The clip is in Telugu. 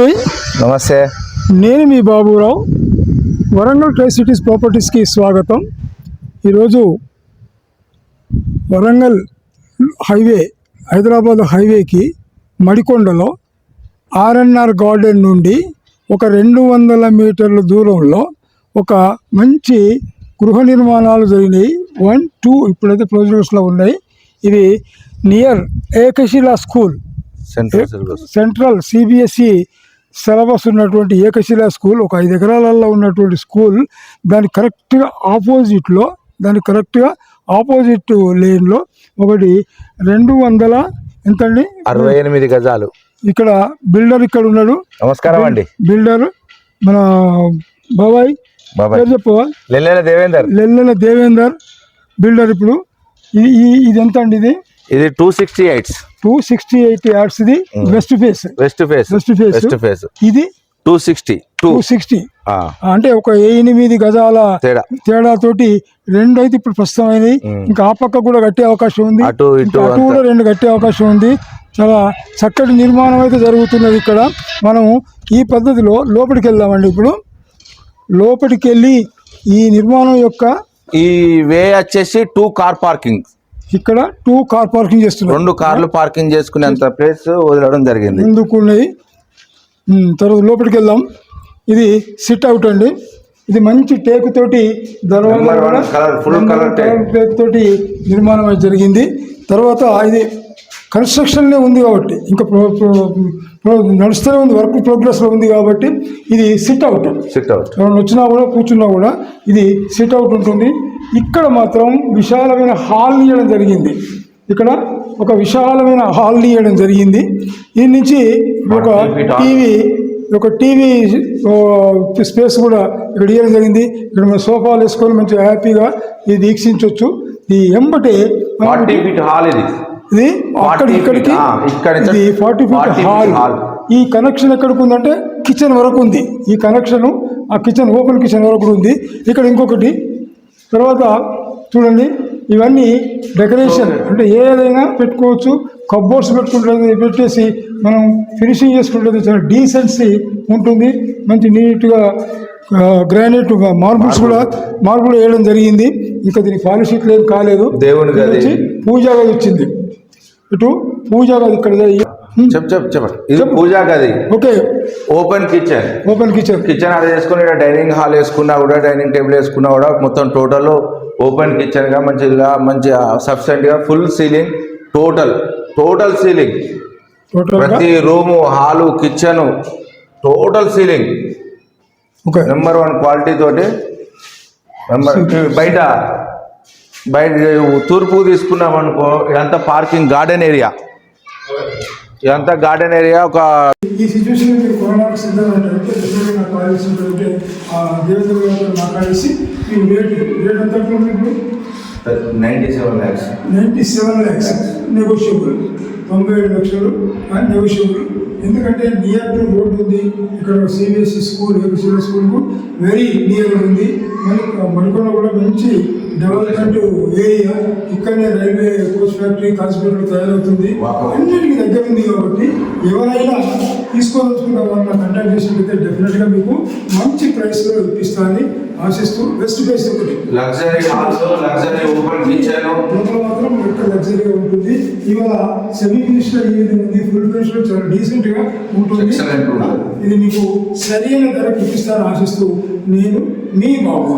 నమస్తే. నేను మీ బాబురావు. వరంగల్ ట్రై సిటీస్ ప్రాపర్టీస్కి స్వాగతం. ఈరోజు వరంగల్ హైవే హైదరాబాద్ హైవేకి మడికొండలో ఆర్ఎన్ఆర్ గార్డెన్ నుండి ఒక రెండు వందల మీటర్ల దూరంలో ఒక మంచి గృహ నిర్మాణాలు జరిగినాయి. వన్ టూ ఇప్పుడైతే ప్రోజెక్ట్స్లో ఉన్నాయి. ఇవి near Ekashila school. Central CBSE syllabus ఉన్నటువంటి ఏకశిలా స్కూల్ ఒక ఐదు ఎకరాలలో ఉన్నటువంటి స్కూల్ దాని కరెక్ట్గా ఆపోజిట్లో దాని కరెక్ట్గా ఆపోజిట్ లేన్లో ఒకటి రెండు వందల ఎంతండి? అరవై ఎనిమిది గజాలు. ఇక్కడ బిల్డర్ ఇక్కడ ఉన్నాడు. నమస్కారం అండి. బిల్డర్ మన బాబాయ్. బాబాయ్. చెప్పవా లెల్లెల దేవేందర్. లెల్లెల దేవేందర్ బిల్డర్ ఇప్పుడు. ఇది ఇది ఎంత అండి ఇది? ఇది two sixty eights. Two sixty eight yards ఇది west face. West face. West face. West face. ఇది టూ సిక్స్టీ. టూ. సిక్స్టీ. అంటే ఒక ఎనిమిది గజాల తేడా. తేడా తోటి రెండు అయితే ఇప్పుడు ప్రస్తుతం ఇంకా ఆ పక్క కూడా కట్టే అవకాశం ఉంది. అటు. కూడా రెండు కట్టే అవకాశం ఉంది. చాలా చక్కటి నిర్మాణం అయితే జరుగుతున్నది ఇక్కడ. మనం ఈ పద్ధతిలో లోపలికి వెళ్దామండి ఇప్పుడు. లోపలికి వెళ్ళి ఈ నిర్మాణం యొక్క ఈ వే వచ్చేసి టూ కార్ పార్కింగ్. ఇక్కడ టూ కార్ పార్కింగ్ చేస్తున్నారు. రెండు కార్లు పార్కింగ్ చేసుకునేంత ప్లేస్ వదలడం జరిగింది. ముందుకు ఉన్నాయి. తర్వాత లోపలికి వెళ్దాం. ఇది సిట్ అవుట్ అండి. ఇది మంచి టేకు తోటి teak తోటి నిర్మాణం అయితే జరిగింది. తర్వాత ఇది కన్స్ట్రక్షన్లే ఉంది కాబట్టి ఇంకా నడుస్తూనే ఉంది వర్క్ ప్రోగ్రెస్లో ఉంది కాబట్టి ఇది సిట్ అవుట్ సిట్ అవుట్ వచ్చినా కూడా కూర్చున్నా కూడా ఇది సిట్ అవుట్ ఉంటుంది. ఇక్కడ మాత్రం విశాలమైన హాల్ ఇవ్వడం జరిగింది. ఇక్కడ ఒక విశాలమైన హాల్ ఇవ్వడం జరిగింది. ఈ నుంచి ఒక టీవీ ఒక టీవీ స్పేస్ కూడా ఇక్కడ ఇవ్వడం జరిగింది. ఇక్కడ మన సోఫాలు వేసుకొని మంచిగా హ్యాపీగా ఇది వీక్షించవచ్చు ఈ ఎంబటే ఫార్టీ ఫీట్ హాల్ ఇది. ఇది అక్కడ 40 ఇక్కడికి ఇది ఫార్టీ 40 ఫీట్ హాల్. ఈ కనెక్షన్ ఎక్కడికి ఉందంటే కిచెన్ వరకు ఉంది. ఈ కనెక్షన్ ఆ కిచెన్ ఓపెన్ కిచెన్ వరకు ఉంది. ఇక్కడ ఇంకొకటి తర్వాత చూడండి ఇవన్నీ డెకరేషన్. అంటే ఏదైనా పెట్టుకోవచ్చు. కబ్బోర్డ్స్ పెట్టుకుంటుంది పెట్టేసి మనం ఫినిషింగ్ చేసుకుంటుంది చాలా డీసెన్సీ ఉంటుంది. మంచి నీట్గా గ్రానైట్ మార్బుల్స్ కూడా మార్బుల్. వేయడం జరిగింది. ఇంకా దీనికి పాలిష్ ఇట్లా ఏం కాలేదు. దేవుని పూజా గది వచ్చింది. ఇటు పూజా గది ఇక్కడ చెప్ చెప్ చెప్పండి ఇది పూజా గది. Okay. Open kitchen open kitchen kitchen అది వేసుకుని ఇక్కడ డైనింగ్ హాల్ వేసుకున్నా కూడా డైనింగ్ టేబుల్ వేసుకున్నా కూడా మొత్తం టోటల్ ఓపెన్ కిచెన్గా మంచిగా మంచి సబ్స్టెంట్గా full ceiling total total ceiling ప్రతి room hall kitchen total ceiling okay. Number one quality తోటి నెంబర్ బయట బయట తూర్పు తీసుకున్నాం అనుకో ఇదంతా పార్కింగ్ గార్డెన్ ఏరియా ఇదంతా గార్డెన్ ఏరియా ఒక ఈ సిచ్యువేషన్ మీరు కొనడానికి సిద్ధంగా అంటే డెఫినెట్గా నాకు కావాల్సి ఉంటుందంటే ఆ దేవేంద్ర గారితో మాట్లాడేసి మీ రేట్ రేట్ ఎంత ఇప్పుడు? Ninety seven lakhs ninety seven lakhs negotiable తొంభై ఏడు లక్షలు నెగోషియబుల్ ఎందుకంటే నియర్ టు రోడ్ ఉంది. ఇక్కడ సిబిఎస్ఈ స్కూల్ ఏబిసిఎల్ స్కూల్కు వెరీ నియర్ ఉంది. మరి మణికొండ కూడా మంచి డెవలప్మెంట్ ఏరియా ఇక్కడనే రైల్వే కోచ్ ఫ్యాక్టరీ హాస్పిటల్ తయారవుతుంది. అన్నిటికీ దగ్గర ఉంది కాబట్టి ఎవరైనా తీసుకోదలుచుకుంటే వాళ్ళని కంటాక్ట్ చేసినట్లయితే డెఫినెట్గా మీకు మంచి ప్రైస్లో ఇప్పిస్తానని ఆశిస్తూ బెస్ట్ ప్రైస్ ఒకటి luxury halls luxury open kitchen లోపల మాత్రం ఎక్కువ లగ్జరీగా ఉంటుంది. ఇవాళ సెమీ ఫినిష్లో ఈ విధంగా ఉంది? ఫుల్ ఫినిష్లో చాలా డీసెంట్గా ఉంటుంది. ఇది మీకు సరైన ధర ఇప్పిస్తారని ఆశిస్తూ నేను మీ బాబు.